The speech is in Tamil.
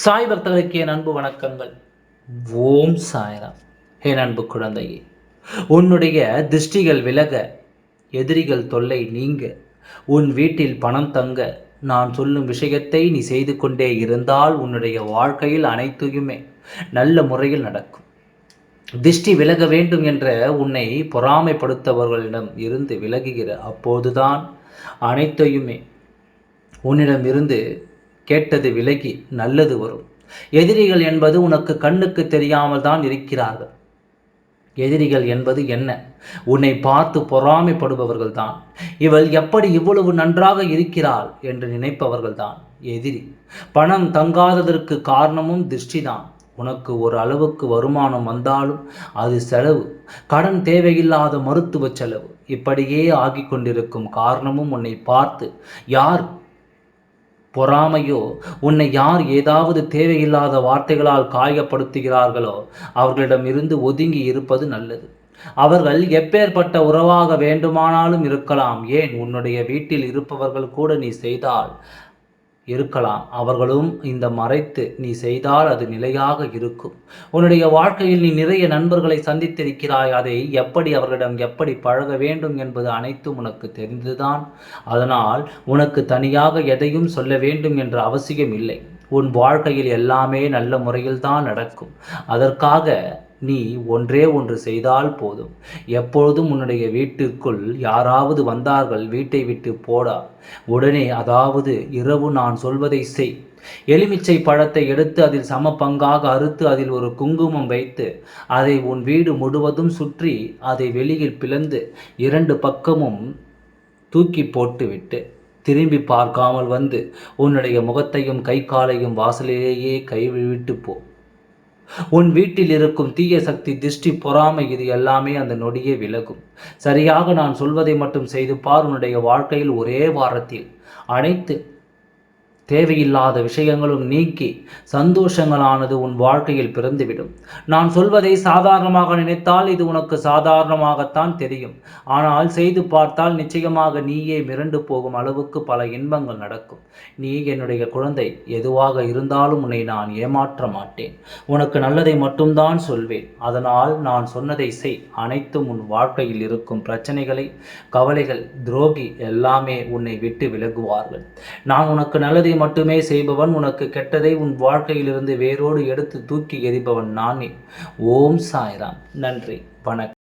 சாய் பக்தர்களுக்கு என் அன்பு வணக்கங்கள். ஓம் சாய்ராம். என் அன்பு குழந்தையே உன்னுடைய திருஷ்டிகள் விலக எதிரிகள் தொல்லை நீங்க உன் வீட்டில் பணம் தங்க நான் சொல்லும் விஷயத்தை நீ செய்து கொண்டே இருந்தால் உன்னுடைய வாழ்க்கையில் அனைத்தையுமே நல்ல முறையில் நடக்கும். திஷ்டி விலக வேண்டும் என்ற உன்னை பொறாமைப்படுத்தவர்களிடம் இருந்து விலகுகிற அப்போதுதான் அனைத்தையுமே உன்னிடம் இருந்து கேட்டது விலகி நல்லது வரும். எதிரிகள் என்பது உனக்கு கண்ணுக்கு தெரியாமல் தான் இருக்கிறார்கள். எதிரிகள் என்பது என்ன? உன்னை பார்த்து பொறாமைப்படுபவர்கள் தான். இவள் எப்படி இவ்வளவு நன்றாக இருக்கிறாள் என்று நினைப்பவர்கள் தான். எதிரி. பணம் தங்காததற்கு காரணமும் திருஷ்டிதான் உனக்கு ஒரு அளவுக்கு வருமானம் வந்தாலும் அது செலவு. கடன் தேவையில்லாத மருத்துவ செலவு. இப்படியே ஆகிக் கொண்டிருக்கும் காரணமும் உன்னை பார்த்து யார் பொறாமையோ உன்னை யார் ஏதாவது தேவையில்லாத வார்த்தைகளால் காயப்படுத்துகிறார்களோ அவர்களிடம் இருந்து ஒதுங்கி இருப்பது நல்லது. அவர்கள் எப்பேற்பட்ட உறவாக வேண்டுமானாலும் இருக்கலாம். ஏன்? உன்னுடைய வீட்டில் இருப்பவர்கள் கூட நீ செய்தால் இருக்கலாம். அவர்களும் இந்த மறைத்து நீ செய்தால் அது நிலையாக இருக்கும். உன்னுடைய வாழ்க்கையில் நீ நிறைய நண்பர்களை சந்தித்திருக்கிறாய். அதை எப்படி அவர்களிடம் எப்படி பழக வேண்டும் என்பது அனைத்தும் உனக்கு தெரிந்துதான். அதனால் உனக்கு தனியாக எதையும் சொல்ல வேண்டும் என்ற அவசியம் இல்லை உன் வாழ்க்கையில் எல்லாமே நல்ல முறையில் தான் நடக்கும். அதற்காக நீ ஒன்றே ஒன்று செய்தால் போதும். எப்பொழுதும் உன்னுடைய வீட்டுக்குள் யாராவது வந்தார்கள் வீட்டை விட்டு போடா. உடனே அதாவது இரவு நான் சொல்வதை செய். எலுமிச்சை பழத்தை எடுத்து அதில் சம பங்காக அறுத்து அதில் ஒரு குங்குமம் வைத்து அதை உன் வீடு முழுவதும் சுற்றி அதை வெளியில் பிளந்து இரண்டு பக்கமும் தூக்கி போட்டுவிட்டு திரும்பி பார்க்காமல் வந்து உன்னுடைய முகத்தையும் கை காலையும் வாசலிலேயே கைவிட்டு போ. உன் வீட்டில் இருக்கும் தீய சக்தி திருஷ்டி பொறாமை இது எல்லாமே அந்த நொடியே விலகும். சரியாக நான் சொல்வதை மட்டும் செய்து பார் உன்னுடைய வாழ்க்கையில் ஒரே வாரத்தில். அனைத்து தேவையில்லாத விஷயங்களும் நீக்கி சந்தோஷங்களானது உன் வாழ்க்கையில் பிறந்துவிடும். நான் சொல்வதை சாதாரணமாக நினைத்தால் இது உனக்கு சாதாரணமாகத்தான் தெரியும். ஆனால் செய்து பார்த்தால் நிச்சயமாக நீயே மிரண்டு போகும் அளவுக்கு பல இன்பங்கள் நடக்கும். நீ என்னுடைய குழந்தை எதுவாக இருந்தாலும் உன்னை நான் ஏமாற்ற மாட்டேன். உனக்கு நல்லதை மட்டும்தான் சொல்வேன். அதனால் நான் சொன்னதை செய். அனைத்தும் உன் வாழ்க்கையில் இருக்கும் பிரச்சனைகளை கவலைகள் துரோகி எல்லாமே உன்னை விட்டு விலகுவார்கள். நான் உனக்கு நல்லதை மட்டுமே செய்பவன் உனக்கு கெட்டதை உன் வாழ்க்கையிலிருந்து வேரோடு எடுத்து தூக்கி எறிபவன் நானே. ஓம் சாய்ராம். நன்றி. வணக்கம்.